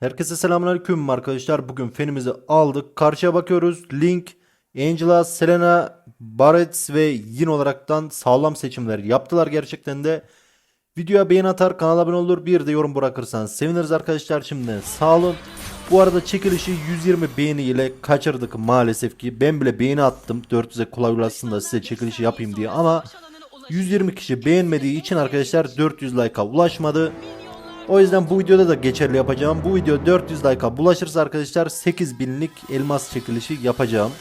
Herkese selamünaleyküm arkadaşlar. Bugün fenimizi aldık. Karşıya bakıyoruz. Link, Angela, Selena, Barrett ve Yin olaraktan sağlam seçimler yaptılar gerçekten de. Videoya beğen atar, kanala abone olur, bir de yorum bırakırsanız seviniriz arkadaşlar. Şimdiden sağ olun. Bu arada çekilişi 120 beğeni ile kaçırdık maalesef ki. Ben bile beğeni attım. 400'e kolay ulaşsın da size çekilişi yapayım diye ama 120 kişi beğenmediği için arkadaşlar 400 like'a ulaşmadı. O yüzden bu videoda da geçerli yapacağım. Bu video 400 like'a bulaşırsa arkadaşlar 8000'lik elmas çekilişi yapacağım.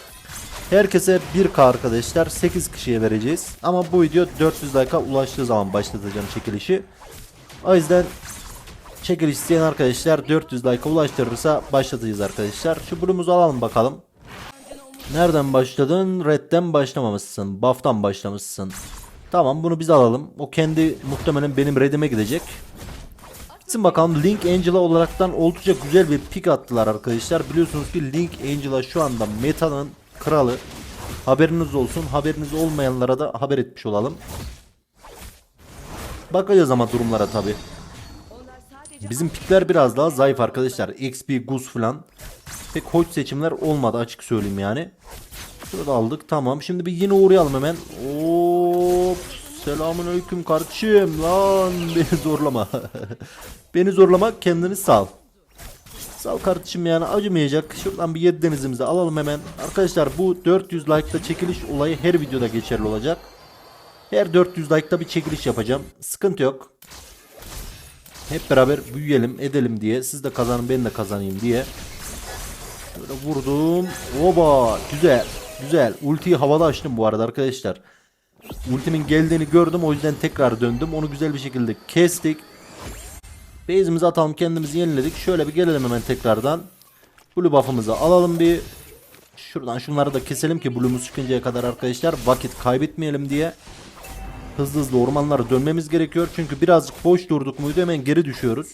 Herkese 1k arkadaşlar 8 kişiye vereceğiz. Ama bu video 400 like'a ulaştığı zaman başlatacağım çekilişi. O yüzden çekiliş isteyen arkadaşlar 400 like'a ulaştırırsa başlatacağız arkadaşlar. Şu bulumuzu alalım bakalım. Nereden başladın? Red'den başlamamışsın. Buff'tan başlamışsın. Tamam bunu biz alalım. O kendi muhtemelen benim redime gidecek. Gitsin bakalım Link Angela olaraktan oldukça güzel bir pick attılar arkadaşlar. Biliyorsunuz ki Link Angela şu anda metanın kralı. Haberiniz olsun. Haberiniz olmayanlara da haber etmiş olalım. Bakacağız ama durumlara tabi. Bizim pikler biraz daha zayıf arkadaşlar. XP, Gus falan. Pek hoş seçimler olmadı açık söyleyeyim yani. Şurada aldık tamam. Şimdi bir yine uğrayalım hemen. Hop. Selamünaleyküm kardeşim. Lan beni zorlama. beni zorlama kendini sal. Sal kardeşim yani acımayacak. Şuradan bir 7 denizimizi alalım hemen. Arkadaşlar bu 400 like'da çekiliş olayı her videoda geçerli olacak. Her 400 like'da bir çekiliş yapacağım. Sıkıntı yok. Hep beraber büyüyelim edelim diye. Siz de kazanın ben de kazanayım diye. Böyle vurdum. Oba güzel. Güzel. Ultiyi havada açtım bu arada arkadaşlar. Ultimin geldiğini gördüm o yüzden tekrar döndüm. Onu güzel bir şekilde kestik. Base'imizi atalım kendimizi yeniledik. Şöyle bir gelelim hemen tekrardan. Blue buff'ımızı alalım bir. Şuradan şunları da keselim ki Blue'umuz çıkıncaya kadar arkadaşlar vakit kaybetmeyelim diye. Hızlı hızlı ormanlara dönmemiz gerekiyor. Çünkü birazcık boş durduk muydu hemen geri düşüyoruz.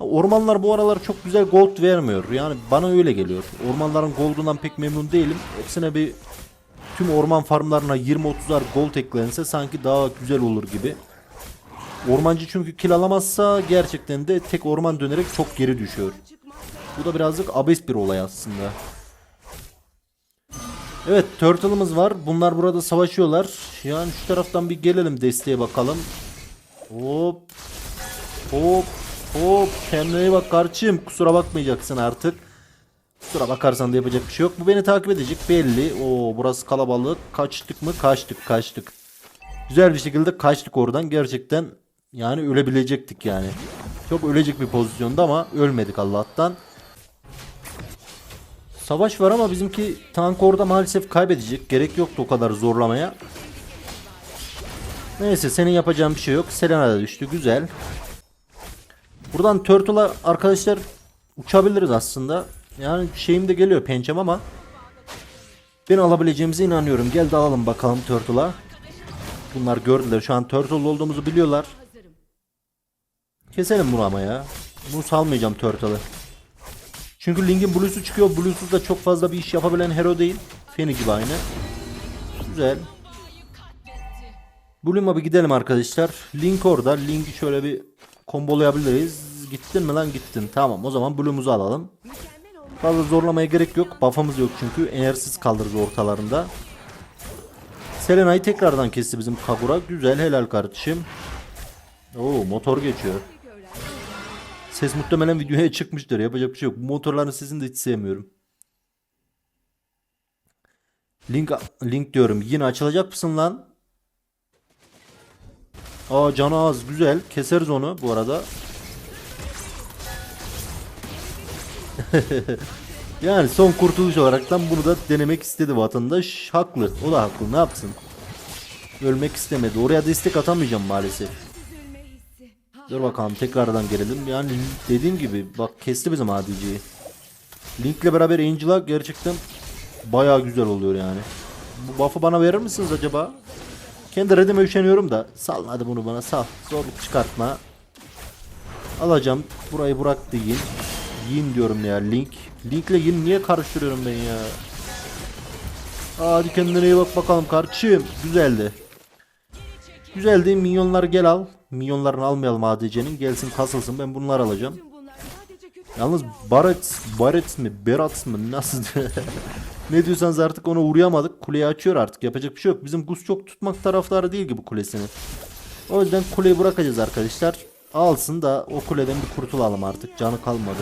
Ormanlar bu aralar çok güzel gold vermiyor. Yani bana öyle geliyor. Ormanların goldundan pek memnun değilim. Hepsine bir tüm orman farmlarına 20-30'ar gold eklense sanki daha güzel olur gibi. Ormancı çünkü kill alamazsa gerçekten de tek orman dönerek çok geri düşüyor. Bu da birazcık abes bir olay aslında. Evet Turtle'ımız var. Bunlar burada savaşıyorlar. Yani şu taraftan bir gelelim desteğe bakalım. Hop. Hop. Hop. Kendine bak kardeşim. Kusura bakmayacaksın artık. Kusura bakarsan da yapacak bir şey yok. Bu beni takip edecek belli. Oo burası kalabalık. Kaçtık mı? Kaçtık kaçtık. Güzel bir şekilde kaçtık oradan. Gerçekten yani ölebilecektik yani. Çok ölecek bir pozisyonda ama ölmedik Allah'tan. Savaş var ama bizimki tank orada maalesef kaybedecek. Gerek yoktu o kadar zorlamaya. Neyse senin yapacağın bir şey yok. Selena da düştü. Güzel. Buradan Turtle'a arkadaşlar uçabiliriz aslında. Yani şeyim de geliyor pençem ama ben alabileceğimize inanıyorum. Gel de alalım bakalım Turtle'a. Bunlar gördüler. Şu an Turtle olduğumuzu biliyorlar. Keselim bunu ama ya. Bunu salmayacağım Turtle'ı. Çünkü Link'in Blue'su çıkıyor. Blue'suz da çok fazla bir iş yapabilen hero değil. Feni gibi aynı. Güzel. Blue'uma bir gidelim arkadaşlar. Link orada. Link'i şöyle bir kombolayabiliriz. Gittin mi lan gittin. Tamam o zaman Blue'umuzu alalım. Fazla zorlamaya gerek yok. Buff'ımız yok çünkü. Enerjisiz kaldırırız ortalarında. Selena'yı tekrardan kesti bizim Kagura. Güzel helal kardeşim. Oo motor geçiyor. Ses muhtemelen videoya çıkmıştır. Yapacak bir şey yok. Bu motorların sesini de hiç sevmiyorum. Link link diyorum. Yine açılacak mısın lan? Aa canı az. Güzel. Keseriz onu bu arada. yani son kurtuluş olaraktan bunu da denemek istedi vatandaş. Haklı. O da haklı. Ne yapsın? Ölmek istemedi. Oraya destek atamayacağım maalesef. Dur bakalım tekrardan gelelim. Yani dediğim gibi bak kesti bizim ADC'yi. Link'le beraber Angel'a gerçekten baya güzel oluyor yani. Bu buff'ı bana verir misiniz acaba? Kendi redime üşeniyorum da. Sal hadi bunu bana sal. Zorluk çıkartma. Alacağım. Burayı bıraktı Yin. Yin diyorum ya Link. Link'le Yin niye karıştırıyorum ben ya? Hadi kendine iyi bak bakalım kardeşim. Güzeldi. Güzeldi. Minyonlar gel al. Minyonlarını almayalım ADC'nin. Gelsin kasılsın. Ben bunları alacağım. Yalnız Barret, Barret mi, Berat mı nasıl ne diyorsanız artık ona uğrayamadık. Kuleyi açıyor artık. Yapacak bir şey yok. Bizim Gus çok tutmak taraftarı değil gibi kulesini. O yüzden kuleyi bırakacağız arkadaşlar. Alsın da o kuleden bir kurtulalım artık. Canı kalmadı.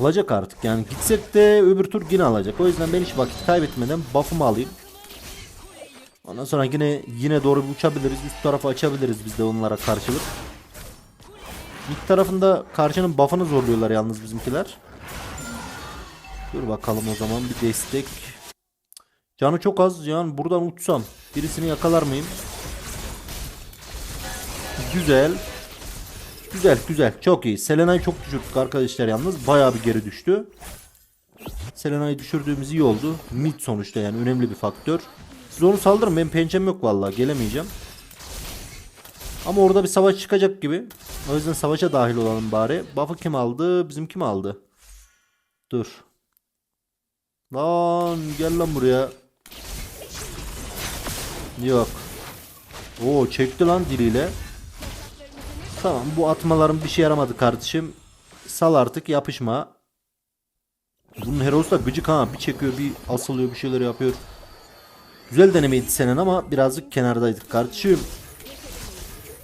Alacak artık yani gitsek de öbür tur yine alacak. O yüzden ben hiç vakit kaybetmeden buff'ımı alayım. Ondan sonra yine yine doğru bir uçabiliriz. Üst tarafı açabiliriz biz de onlara karşılık. İlk tarafında karşının buff'ını zorluyorlar yalnız bizimkiler. Dur bakalım o zaman bir destek. Canı çok az yani buradan uçsam birisini yakalar mıyım? Güzel. Güzel güzel çok iyi. Selena'yı çok düşürdük arkadaşlar yalnız. Bayağı bir geri düştü. Selena'yı düşürdüğümüz iyi oldu. Mid sonuçta yani önemli bir faktör. Siz onu saldırın benim pençem yok vallahi gelemeyeceğim. Ama orada bir savaş çıkacak gibi. O yüzden savaşa dahil olalım bari. Buff'ı kim aldı? Bizim kim aldı? Dur. Lan gel lan buraya. Yok. Oo çekti lan diliyle. Tamam bu atmalarım bir şey yaramadı kardeşim. Sal artık yapışma. Bunun herosu da gıcık ha. Bir çekiyor bir asılıyor bir şeyler yapıyor. Güzel denemeydi senin ama birazcık kenardaydık kardeşim.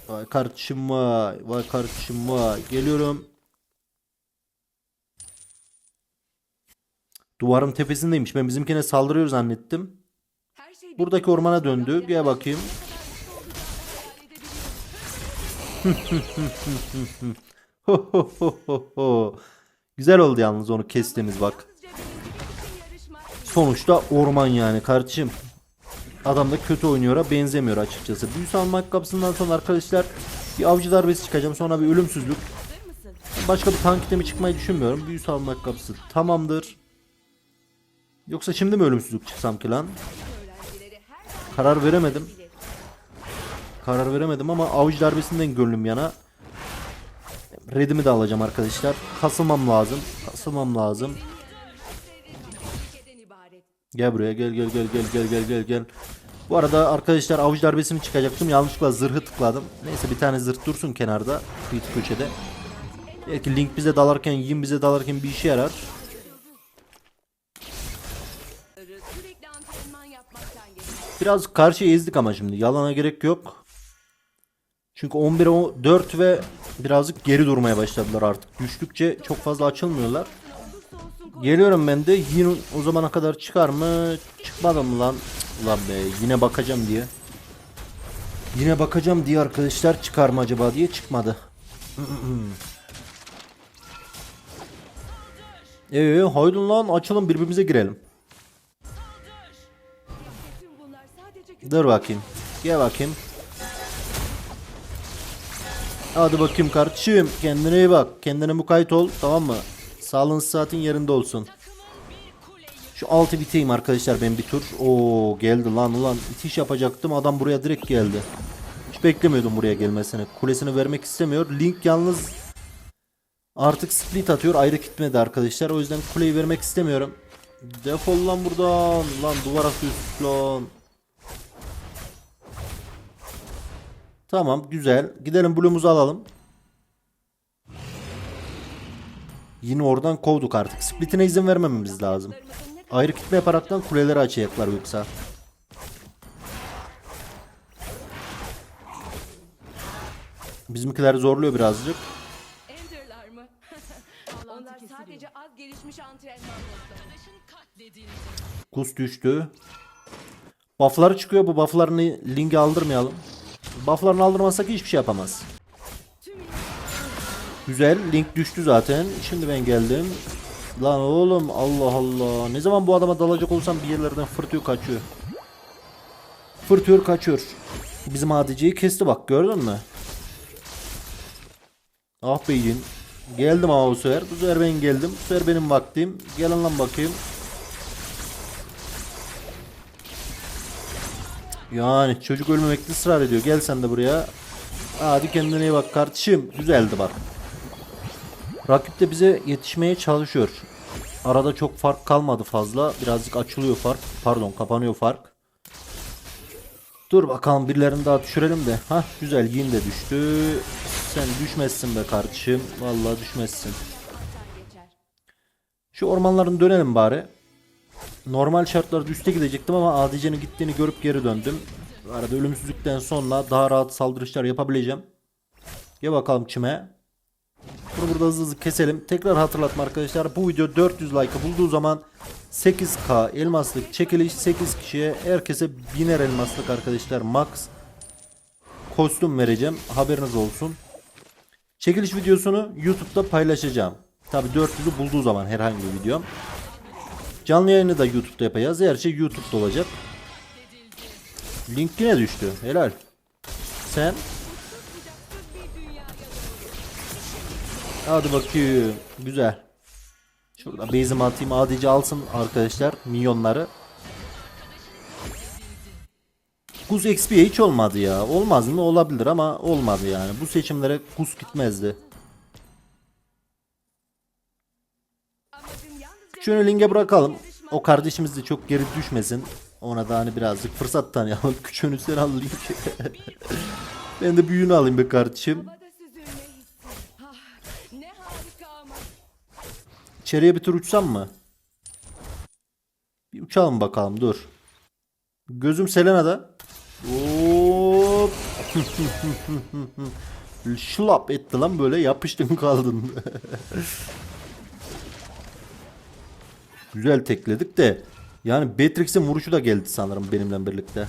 Vay kardeşim vay. Vay kardeşim vay. Geliyorum. Duvarın tepesindeymiş. Ben bizimkine saldırıyor zannettim. Buradaki ormana döndü. Gel bakayım. Güzel oldu yalnız onu kestiğimiz bak. Sonuçta orman yani kardeşim. Adam da kötü oynuyor'a benzemiyor açıkçası. Büyü salma kapısından sonra arkadaşlar bir avcı darbesi çıkacağım. Sonra bir ölümsüzlük. Başka bir tank itemi çıkmayı düşünmüyorum. Büyü salma kapısı tamamdır. Yoksa şimdi mi ölümsüzlük çıksam ki lan? Karar veremedim. Karar veremedim ama avcı darbesinden gönlüm yana. Redimi de alacağım arkadaşlar. Kasılmam lazım. Kasılmam lazım. Gel buraya gel gel gel gel gel gel gel gel. Bu arada arkadaşlar avuç darbesini çıkacaktım. Yanlışlıkla zırhı tıkladım. Neyse bir tane zırh dursun kenarda. Bir köşede. Belki link bize dalarken yin bize dalarken bir işe yarar. Biraz karşı ezdik ama şimdi. Yalana gerek yok. Çünkü 11'e 4 ve birazcık geri durmaya başladılar artık. Düştükçe çok fazla açılmıyorlar. Geliyorum ben de. Yine o zamana kadar çıkar mı? Çıkmadı mı lan? Ulan be yine bakacağım diye. Yine bakacağım diye arkadaşlar çıkar mı acaba diye çıkmadı. Eee haydun lan açalım birbirimize girelim. Dur bakayım. Gel bakayım. Hadi bakayım kardeşim. Kendine iyi bak. Kendine mukayyet ol. Tamam mı? Sağlığın saatin yerinde olsun. Şu altı biteyim arkadaşlar ben bir tur. Oo geldi lan ulan. İtiş yapacaktım. Adam buraya direkt geldi. Hiç beklemiyordum buraya gelmesini. Kulesini vermek istemiyor. Link yalnız artık split atıyor. Ayrı gitmedi arkadaşlar. O yüzden kuleyi vermek istemiyorum. Defol lan buradan. Lan duvar atıyorsun lan. Tamam güzel. Gidelim Blue'umuzu alalım. Yine oradan kovduk artık. Split'ine izin vermememiz lazım. Ayrı gitme yaparaktan kuleleri açacaklar yoksa. Bizimkiler zorluyor birazcık. Ender'lar mı? Onlar sadece az gelişmiş antrenman notları. Kus düştü. Buff'ları çıkıyor. Bu buff'larını Link'e aldırmayalım. Buff'larını aldırmazsak hiçbir şey yapamaz. Güzel. Link düştü zaten. Şimdi ben geldim. Lan oğlum Allah Allah. Ne zaman bu adama dalacak olsam bir yerlerden fırtıyor kaçıyor. Fırtıyor kaçıyor. Bizim adiciyi kesti bak gördün mü? Ah beyin. Geldim ama bu sefer. Bu sefer ben geldim. Bu sefer benim vaktim. Gelin lan bakayım. Yani çocuk ölmemekte ısrar ediyor. Gel sen de buraya. Hadi kendine iyi bak kardeşim. Güzeldi bak. Rakip de bize yetişmeye çalışıyor. Arada çok fark kalmadı fazla. Birazcık açılıyor fark. Pardon kapanıyor fark. Dur bakalım birilerini daha düşürelim de. Hah güzel Yin de düştü. Sen düşmezsin be kardeşim. Vallahi düşmezsin. Şu ormanların dönelim bari. Normal şartlarda üste gidecektim ama ADC'nin gittiğini görüp geri döndüm. Arada ölümsüzlükten sonra daha rahat saldırışlar yapabileceğim. Gel bakalım çime. Bunu burada hızlı hızlı keselim. Tekrar hatırlatma arkadaşlar. Bu video 400 like'ı bulduğu zaman 8k elmaslık çekiliş 8 kişiye herkese biner elmaslık arkadaşlar max kostüm vereceğim. Haberiniz olsun. Çekiliş videosunu YouTube'da paylaşacağım. Tabi 400'ü bulduğu zaman herhangi bir videom. Canlı yayını da YouTube'da yapacağız. Her şey YouTube'da olacak. Link yine düştü. Helal. Sen? Hadi bakayım. Güzel. Şurada base'imi atayım. ADC alsın arkadaşlar. Minyonları. Gus XP'ye hiç olmadı ya. Olmaz mı? Olabilir ama olmadı yani. Bu seçimlere Gus gitmezdi. Şunu linge bırakalım. O kardeşimiz de çok geri düşmesin. Ona da hani birazcık fırsat tanıyalım. Küçüğünü sen al link. ben de büyüğünü alayım be kardeşim. İçeriye bir tur uçsam mı? Bir uçalım bakalım dur. Gözüm Selena'da. Hop. Şlap etti lan böyle yapıştın kaldın. Güzel tekledik de. Yani Beatrix'in vuruşu da geldi sanırım benimle birlikte.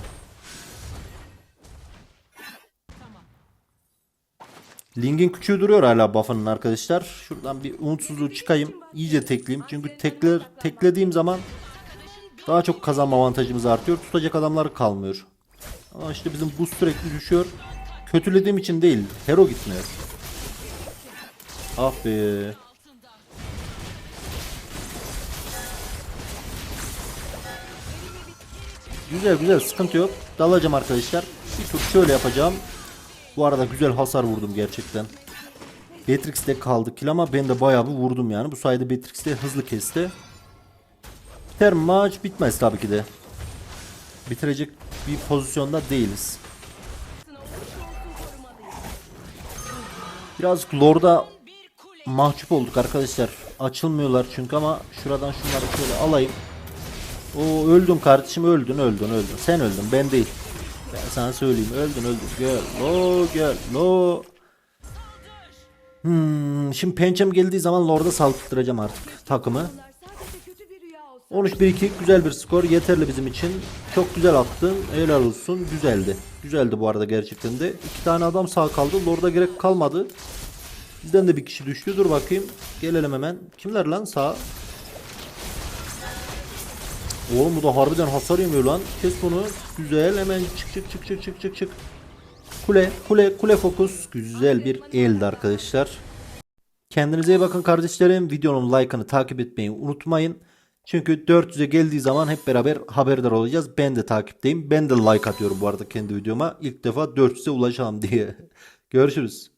Link'in küçüğü duruyor hala buff'ının arkadaşlar. Şuradan bir umutsuzluğu çıkayım. İyice tekleyeyim. Çünkü tekler, teklediğim zaman daha çok kazanma avantajımız artıyor. Tutacak adamlar kalmıyor. Ama işte bizim boost sürekli düşüyor. Kötülediğim için değil. Hero gitmiyor. Ah be. Güzel güzel sıkıntı yok. Dalacağım arkadaşlar. Bir tur şöyle yapacağım. Bu arada güzel hasar vurdum gerçekten. Beatrix de kaldı kill ama ben de bayağı bir vurdum yani. Bu sayede Beatrix de hızlı kesti. Biter maç bitmez tabii ki de. Bitirecek bir pozisyonda değiliz. Birazcık Lord'a mahcup olduk arkadaşlar. Açılmıyorlar çünkü ama şuradan şunları şöyle alayım. O öldün kardeşim öldün öldün öldün. Sen öldün ben değil. Ben sana söyleyeyim öldün öldün. Gel lo gel lo. Hmm, şimdi pençem geldiği zaman Lord'a saldırtıracağım artık takımı. bunlar sadece kötü bir rüya olsa. 13-1-2 güzel bir skor yeterli bizim için. Çok güzel attın. Helal olsun. Güzeldi. Güzeldi bu arada gerçekten de. İki tane adam sağ kaldı. Lord'a gerek kalmadı. Bizden de bir kişi düştü. Dur bakayım. Gelelim hemen. Kimler lan sağ? Oğlum bu da harbiden hasar yemiyor lan. Kes bunu. Güzel. Hemen çık çık çık çık çık çık çık. Kule, kule, kule fokus. Güzel bir eldi arkadaşlar. Kendinize iyi bakın kardeşlerim. Videonun like'ını takip etmeyi unutmayın. Çünkü 400'e geldiği zaman hep beraber haberdar olacağız. Ben de takipteyim. Ben de like atıyorum bu arada kendi videoma. İlk defa 400'e ulaşalım diye. Görüşürüz.